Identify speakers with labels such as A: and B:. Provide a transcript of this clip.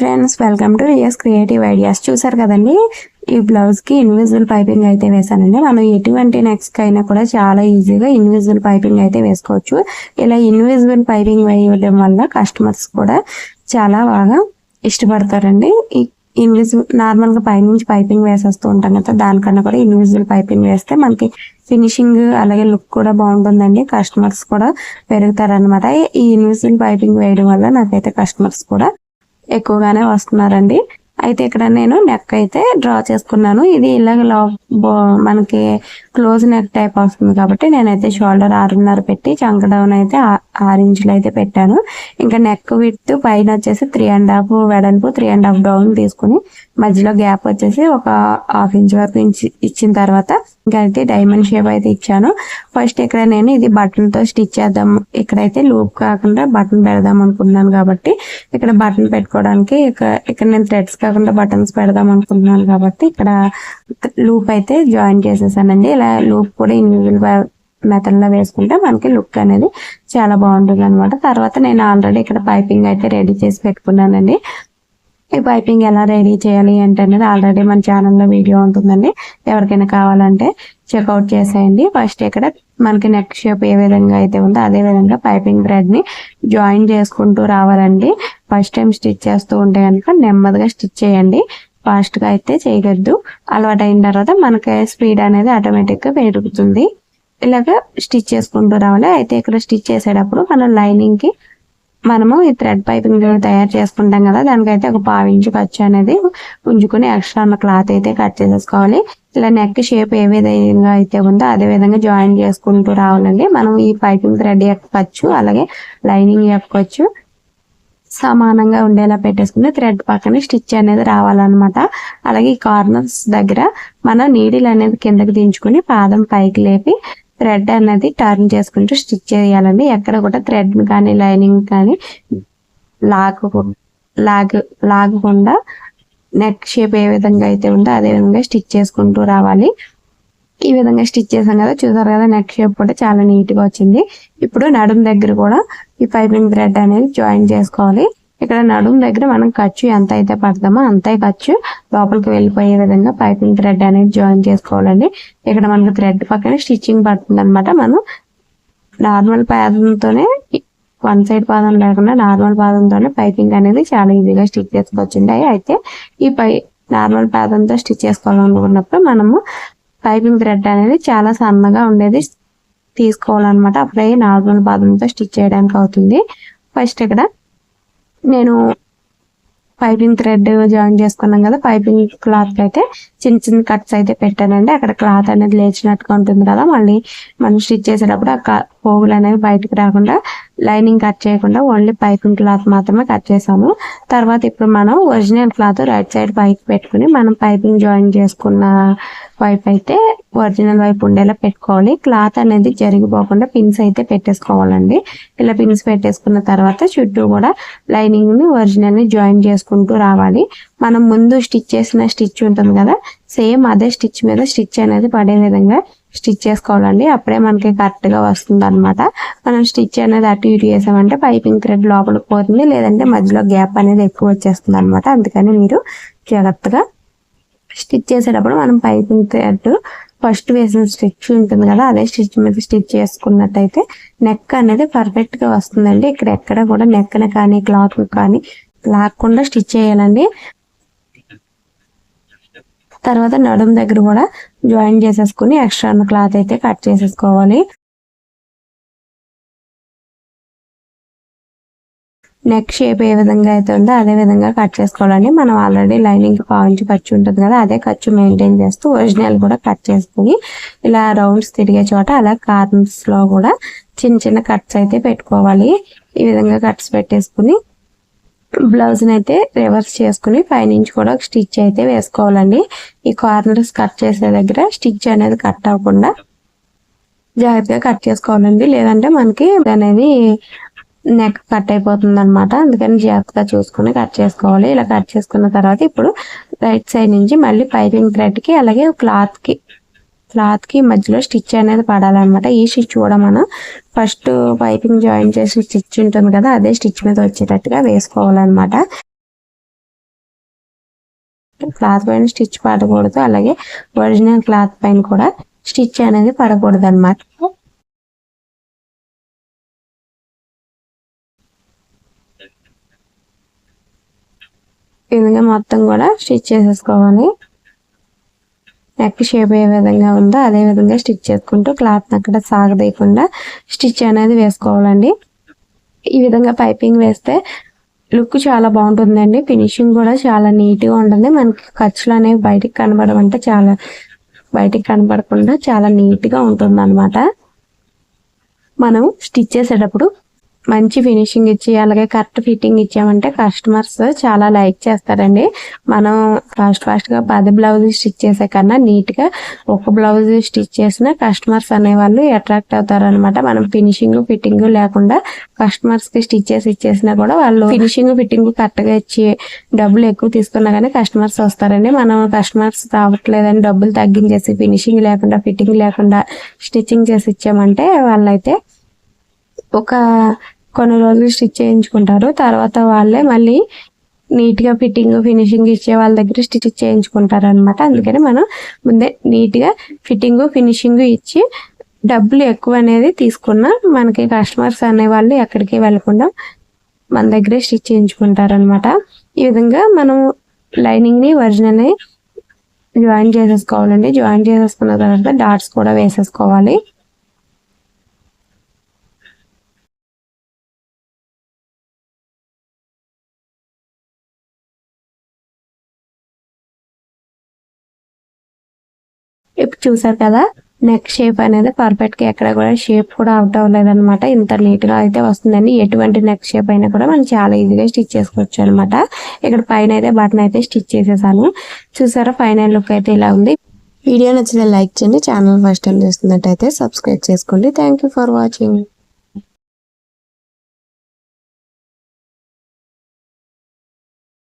A: Friends welcome to Riya's creative ideas చూసారు కదండి? ఈ బ్లౌజ్కి ఇన్విజిబుల్ పైపింగ్ అయితే వేసానండి మనం ఎటువంటి నెక్స్ట్ అయినా కూడా చాలా ఈజీగా ఇన్విజిబుల్ పైపింగ్ అయితే వేసుకోవచ్చు. ఇలా ఇన్విజిబుల్ పైపింగ్ వేయడం వల్ల కస్టమర్స్ కూడా చాలా బాగా ఇష్టపడతారండి. ఈ ఇన్విజిబుల్ నార్మల్గా పైనుంచి పైపింగ్ వేసేస్తూ ఉంటాం కదా దానికన్నా కూడా ఇన్విజిబుల్ పైపింగ్ వేస్తే మనకి ఫినిషింగ్ అలాగే లుక్ కూడా బాగుంటుందండి. కస్టమర్స్ కూడా పెరుగుతారనమాట ఈ ఇన్విజిబుల్ పైపింగ్ వేయడం వల్ల నాకైతే కస్టమర్స్ కూడా ఎక్కువగానే వస్తున్నారండి. అయితే ఇక్కడ నేను నెక్ అయితే డ్రా చేసుకున్నాను. ఇది ఇలాగ లో మనకి క్లోజ్ నెక్ టైప్ వస్తుంది కాబట్టి నేనైతే షోల్డర్ ఆరున్నర పెట్టి చంక డౌన్ అయితే ఆరు ఇంచులు అయితే పెట్టాను. ఇంకా నెక్ విత్ పైన వచ్చేసి త్రీ అండ్ హాఫ్ వెడల్పు త్రీ అండ్ హాఫ్ డౌన్ తీసుకుని మధ్యలో గ్యాప్ వచ్చేసి ఒక హాఫ్ ఇంచ్ వరకు ఇచ్చిన తర్వాత ఇంకా డైమండ్ షేప్ అయితే ఇచ్చాను. ఫస్ట్ ఇక్కడ నేను ఇది బటన్తో స్టిచ్ చేద్దాం ఇక్కడైతే లూప్ కాకుండా బటన్ పెడదాం అనుకుంటున్నాను కాబట్టి ఇక్కడ బటన్ పెట్టుకోవడానికి ఇక్కడ నేను థ్రెడ్స్ కాకుండా బటన్స్ పెడదాం అనుకుంటున్నాను కాబట్టి ఇక్కడ లూప్ అయితే జాయిన్ చేసేసానండి. ఇలా లూప్ కూడా ఇన్విజిబుల్ మెథడ్లో వేసుకుంటే మనకి లుక్ అనేది చాలా బాగుంటుంది అనమాట తర్వాత నేను ఆల్రెడీ ఇక్కడ పైపింగ్ అయితే రెడీ చేసి పెట్టుకున్నానండి. ఈ పైపింగ్ ఎలా రెడీ చేయాలి అంటే అనేది ఆల్రెడీ మన ఛానల్లో వీడియో ఉంటుందండి. ఎవరికైనా కావాలంటే చెక్అవుట్ చేసేయండి. ఫస్ట్ ఇక్కడ మనకి నెక్ షేప్ ఏ విధంగా అయితే ఉందో అదే విధంగా పైపింగ్ థ్రెడ్ని జాయిన్ చేసుకుంటూ రావాలండి. ఫస్ట్ టైం స్టిచ్ చేస్తూ ఉంటే కనుక నెమ్మదిగా స్టిచ్ చేయండి. ఫాస్ట్గా అయితే చేయగద్దు అలవాటు అయిన తర్వాత మనకి స్పీడ్ అనేది ఆటోమేటిక్గా పెరుగుతుంది. ఇలాగ స్టిచ్ చేసుకుంటూ రావాలి. అయితే ఇక్కడ స్టిచ్ చేసేటప్పుడు మనం లైనింగ్కి మనము ఈ థ్రెడ్ పైపింగ్ తయారు చేసుకుంటాం కదా దానికైతే ఒక పావించి పచ్చి ఖర్చు అనేది ఉంచుకుని ఎక్స్ట్రా ఉన్న క్లాత్ అయితే కట్ చేసేసుకోవాలి. ఇలా నెక్ షేప్ ఏ విధంగా అయితే ఉందో అదే విధంగా జాయిన్ చేసుకుంటూ రావాలండి. మనం ఈ పైపింగ్ థ్రెడ్ ఎక్కవచ్చు అలాగే లైనింగ్ ఎక్కవచ్చు సమానంగా ఉండేలా పెట్టేసుకుని థ్రెడ్ పక్కన స్టిచ్ అనేది రావాలన్నమాట. అలాగే ఈ కార్నర్స్ దగ్గర మనం నీడిల్ అనేది కిందకి దించుకుని పాదం పైకి లేపి థ్రెడ్ అనేది టర్న్ చేసుకుంటూ స్టిచ్ చేయాలండి. ఎక్కడ కూడా థ్రెడ్ కానీ లైనింగ్ కానీ లాగు లాగు లాగకుండా నెక్ షేప్ ఏ విధంగా అయితే ఉందో అదే విధంగా స్టిచ్ చేసుకుంటూ రావాలి. ఈ విధంగా స్టిచ్ చేసాం కదా చూసారు కదా నెక్ షేప్ కూడా చాలా నీట్గా వచ్చింది. ఇప్పుడు నడుం దగ్గర కూడా ఈ పైపింగ్ థ్రెడ్ అనేది జాయిన్ చేసుకోవాలి. ఇక్కడ నడుము దగ్గర మనం ఖర్చు ఎంత అయితే పడతామో అంతే ఖర్చు లోపలికి వెళ్ళిపోయే విధంగా పైపింగ్ థ్రెడ్ అనేది జాయిన్ చేసుకోవాలండి. ఇక్కడ మనకి థ్రెడ్ పక్కన స్టిచ్చింగ్ పడుతుంది అనమాట మనం నార్మల్ పాదంతోనే వన్ సైడ్ పాదం లేకుండా నార్మల్ పాదంతోనే పైపింగ్ అనేది చాలా ఈజీగా స్టిచ్ చేసుకోవచ్చండి. అయితే ఈ పై నార్మల్ పాదంతో స్టిచ్ చేసుకోవాలనుకున్నప్పుడు మనము పైపింగ్ థ్రెడ్ అనేది చాలా సన్నగా ఉండేది తీసుకోవాలన్నమాట. అప్పుడే నార్మల్ పాదంతో స్టిచ్ చేయడానికి అవుతుంది. ఫస్ట్ ఇక్కడ నేను పైపింగ్ థ్రెడ్ జాయిన్ చేసుకున్నాం కదా పైపింగ్ క్లాత్ అయితే చిన్న చిన్న కట్స్ అయితే పెట్టానండి. అక్కడ క్లాత్ అనేది లేచినట్టుగా ఉంటుంది కదా మళ్ళీ మనం స్టిచ్ చేసేటప్పుడు ఆ పోగులు అనేవి బయటకు రాకుండా లైనింగ్ కట్ చేయకుండా ఓన్లీ పైపింగ్ క్లాత్ మాత్రమే కట్ చేసాము తర్వాత ఇప్పుడు మనం ఒరిజినల్ క్లాత్ రైట్ సైడ్ పైకి పెట్టుకుని మనం పైపింగ్ జాయిన్ చేసుకున్న వైపు అయితే ఒరిజినల్ వైపు ఉండేలా పెట్టుకోవాలి. క్లాత్ అనేది జరిగిపోకుండా పిన్స్ అయితే పెట్టేసుకోవాలండి. ఇలా పిన్స్ పెట్టేసుకున్న తర్వాత చుట్టూ కూడా లైనింగ్ని ఒరిజినల్ని జాయిన్ చేసుకుంటూ రావాలి. మనం ముందు స్టిచ్ చేసిన స్టిచ్ ఉంటుంది కదా సేమ్ అదే స్టిచ్ మీద స్టిచ్ అనేది పడే విధంగా స్టిచ్ చేసుకోవాలండి. అప్పుడే మనకి కరెక్ట్గా వస్తుంది అనమాట మనం స్టిచ్ అనేది అటు ఇటు చేసామంటే పైపింగ్ థ్రెడ్ లోపలికి పోతుంది. లేదంటే మధ్యలో గ్యాప్ అనేది ఎక్కువ వచ్చేస్తుంది అనమాట అందుకని మీరు జాగ్రత్తగా స్టిచ్ చేసేటప్పుడు మనం పైపింగ్ థ్రెడ్ ఫస్ట్ వేసిన స్టిచ్ ఉంటుంది కదా అదే స్టిచ్ మీద స్టిచ్ చేసుకున్నట్టయితే నెక్ అనేది పర్ఫెక్ట్గా వస్తుందండి. ఇక్కడ ఎక్కడ కూడా నెక్ని కానీ క్లాత్ కానీ లాక్కుండా స్టిచ్ చేయాలండి. తర్వాత నడుం దగ్గర కూడా జాయిన్ చేసేసుకుని ఎక్స్ట్రా క్లాత్ అయితే కట్ చేసేసుకోవాలి. నెక్ షేప్ ఏ విధంగా అయితే ఉందో అదే విధంగా కట్ చేసుకోవాలండి. మనం ఆల్రెడీ లైనింగ్ పావించి ఖర్చు ఉంటుంది కదా అదే ఖర్చు మెయింటైన్ చేస్తూ ఒరిజినల్ కూడా కట్ చేసుకుని ఇలా రౌండ్స్ తిరిగే చోట అలా కార్నర్స్లో కూడా చిన్న చిన్న కట్స్ అయితే పెట్టుకోవాలి. ఈ విధంగా కట్స్ పెట్టేసుకుని బ్లౌజ్ని అయితే రివర్స్ చేసుకుని పైనుంచి కూడా ఒక స్టిచ్ అయితే వేసుకోవాలండి. ఈ కార్నర్స్ కట్ చేసే దగ్గర స్టిచ్ అనేది కట్ అవ్వకుండా జాగ్రత్తగా కట్ చేసుకోవాలండి. లేదంటే మనకి అనేది నెక్ కట్ అయిపోతుంది అనమాట అందుకని జాగ్రత్తగా చూసుకుని కట్ చేసుకోవాలి. ఇలా కట్ చేసుకున్న తర్వాత ఇప్పుడు రైట్ సైడ్ నుంచి మళ్ళీ పైపింగ్ థ్రెడ్కి అలాగే క్లాత్కి క్లాత్కి క్లాత్కి మధ్యలో స్టిచ్ అనేది పడాలన్నమాట. ఈ స్టిచ్ కూడా మనం ఫస్ట్ పైపింగ్ జాయిన్ చేసి స్టిచ్ ఉంటుంది కదా అదే స్టిచ్ మీద వచ్చేటట్టుగా వేసుకోవాలన్నమాట. క్లాత్ పైన స్టిచ్ పడకూడదు అలాగే ఒరిజినల్ క్లాత్ పైన కూడా స్టిచ్ అనేది పడకూడదు అనమాట ఇందుగా విధంగా మొత్తం కూడా స్టిచ్ చేసేసుకోవాలి. నెక్ షేప్ ఏ విధంగా ఉందో అదే విధంగా స్టిచ్ చేసుకుంటూ క్లాత్ అక్కడ సాగదేయకుండా స్టిచ్ అనేది వేసుకోవాలండి. ఈ విధంగా పైపింగ్ వేస్తే లుక్ చాలా బాగుంటుందండి. ఫినిషింగ్ కూడా చాలా నీట్గా ఉంటుంది. మనకి ఖర్చులు అనేవి బయటికి కనబడమంటే చాలా బయటికి కనబడకుండా చాలా నీట్గా ఉంటుంది అనమాట మనం స్టిచ్ చేసేటప్పుడు మంచి ఫినిషింగ్ ఇచ్చి అలాగే కరెక్ట్ ఫిట్టింగ్ ఇచ్చామంటే కస్టమర్స్ చాలా లైక్ చేస్తారండి. మనం ఫాస్ట్ ఫాస్ట్గా పది బ్లౌజ్ స్టిచ్ చేసే కన్నా నీట్గా ఒక బ్లౌజ్ స్టిచ్ చేసిన కస్టమర్స్ అనేవాళ్ళు అట్రాక్ట్ అవుతారు అనమాట మనం ఫినిషింగ్ ఫిట్టింగ్ లేకుండా కస్టమర్స్కి స్టిచ్ చేసి ఇచ్చేసినా కూడా వాళ్ళు ఫినిషింగ్ ఫిట్టింగ్ కరెక్ట్గా ఇచ్చి డబ్బులు ఎక్కువ తీసుకున్నా కానీ కస్టమర్స్ వస్తారండి. మనం కస్టమర్స్ రావట్లేదని డబ్బులు తగ్గించేసి ఫినిషింగ్ లేకుండా ఫిట్టింగ్ లేకుండా స్టిచ్చింగ్ చేసి ఇచ్చామంటే వాళ్ళైతే ఒక కొన్ని రోజులు స్టిచ్ చేయించుకుంటారు. తర్వాత వాళ్ళే మళ్ళీ నీట్గా ఫిట్టింగ్ ఫినిషింగ్ ఇచ్చే వాళ్ళ దగ్గర స్టిచ్ చేయించుకుంటారు అనమాట అందుకని మనం ముందే నీట్గా ఫిట్టింగ్ ఫినిషింగ్ ఇచ్చి డబ్బులు ఎక్కువ అనేది తీసుకున్నా మనకి కస్టమర్స్ అనేవాళ్ళు ఎక్కడికి వెళ్ళకుండా మన దగ్గరే స్టిచ్ చేయించుకుంటారు అనమాట ఈ విధంగా మనం లైనింగ్ని ఒరిజినల్ని జాయిన్ చేసేసుకోవాలండి. జాయిన్ చేసేసుకున్న తర్వాత డాట్స్ కూడా వేసేసుకోవాలి. చూసారు కదా? నెక్ షేప్ అనేది పర్ఫెక్ట్గా ఎక్కడ కూడా షేప్ కూడా అవుట్ అవ్వలేదు అనమాట ఇంత నీట్గా అయితే వస్తుందని ఎటువంటి నెక్ షేప్ అయినా కూడా మనం చాలా ఈజీగా స్టిచ్ చేసుకోవచ్చు అనమాట ఇక్కడ పైన అయితే బటన్ అయితే స్టిచ్ చేసేసాను. చూసారా? ఫైనల్ లుక్ అయితే ఇలా ఉంది. వీడియో నచ్చిన లైక్ చేయండి. ఛానల్ ఫస్ట్ టైం చూస్తున్నట్టయితే సబ్స్క్రైబ్ చేసుకోండి. Thank you for watching